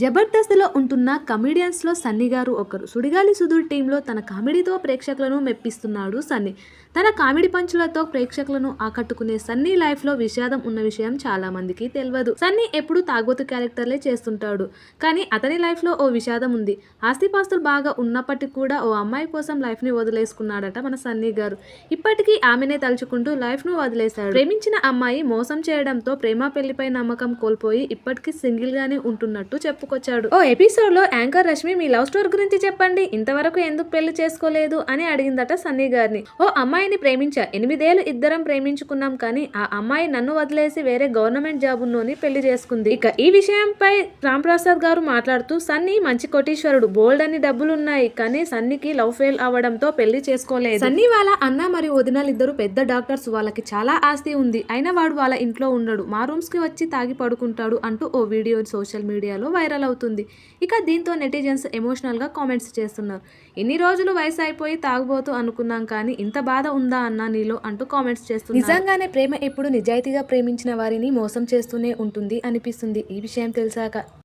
జబర్దస్త్లో ఉంటున్న కమెడియన్స్లో సన్నీ గారు ఒకరు. సుడిగాలి సుధుర్ టీంలో తన కామెడీతో ప్రేక్షకులను మెప్పిస్తున్నాడు సన్నీ. తన కామెడీ పంచులతో ప్రేక్షకులను ఆకట్టుకునే సన్నీ లైఫ్లో విషాదం ఉన్న విషయం చాలా మందికి తెలియదు సన్నీ ఎప్పుడూ తాగోతు క్యారెక్టర్లే చేస్తుంటాడు. కానీ అతని లైఫ్లో ఓ విషాదం ఉంది. ఆస్తిపాస్తులు బాగా ఉన్నప్పటికీ కూడా ఓ అమ్మాయి కోసం లైఫ్ని వదిలేసుకున్నాడట మన సన్నీ గారు. ఇప్పటికీ ఆమెనే తలుచుకుంటూ లైఫ్ను వదిలేశాడు. ప్రేమించిన అమ్మాయి మోసం చేయడంతో ప్రేమ పెళ్ళిపై నమ్మకం కోల్పోయి ఇప్పటికీ సింగిల్గానే ఉంటున్నట్టు చెప్పు చెప్పుకొచ్చాడు ఓ ఎపిసోడ్లో యాంకర్ రష్మి మీ లవ్ స్టోరీ గురించి చెప్పండి. ఇంతవరకు ఎందుకు పెళ్ళి చేసుకోలేదు అని అడిగిందట సన్నీ గారిని. ఓ అమ్మాయిని ప్రేమించా. ఎనిమిదేళ్ళు ఇద్దరం ప్రేమించుకున్నాం కానీ ఆ అమ్మాయి నన్ను వదిలేసి వేరే గవర్నమెంట్ జాబ్ ఉన్నోని పెళ్ళి చేసుకుంది. ఇక ఈ విషయంపై రామ్ ప్రసాద్ గారు మాట్లాడుతూ సన్నీ మంచి కోటీశ్వరుడు. బోల్డ్ అని డబ్బులు ఉన్నాయి కానీ సన్నీకి లవ్ ఫెయిల్ అవ్వడంతో పెళ్ళి చేసుకోలేదు. సన్నీ వాళ్ళ అన్న మరియు వదినలు ఇద్దరు పెద్ద డాక్టర్స్. వాళ్ళకి చాలా ఆస్తి ఉంది. అయినా వాడు వాళ్ళ ఇంట్లో ఉండడు. మా రూమ్స్కి వచ్చి తాగి పడుకుంటాడు అంటూ ఓ వీడియో సోషల్ మీడియాలో వైరల్ అవుతుంది. ఇక దీంతో నెటిజన్స్ ఎమోషనల్గా కామెంట్స్ చేస్తున్నారు. ఎన్ని రోజులు వయసు అయిపోయి తాగుబోతూ అనుకున్నాం కానీ ఇంత బాధ ఉందా అన్నా నీలో? అంటూ కామెంట్స్ చేస్తున్నారు. నిజంగానే ప్రేమ ఎప్పుడు నిజాయితీగా ప్రేమించిన వారిని మోసం చేస్తూనే ఉంటుంది అనిపిస్తుంది. ఈ విషయం తెలిసాక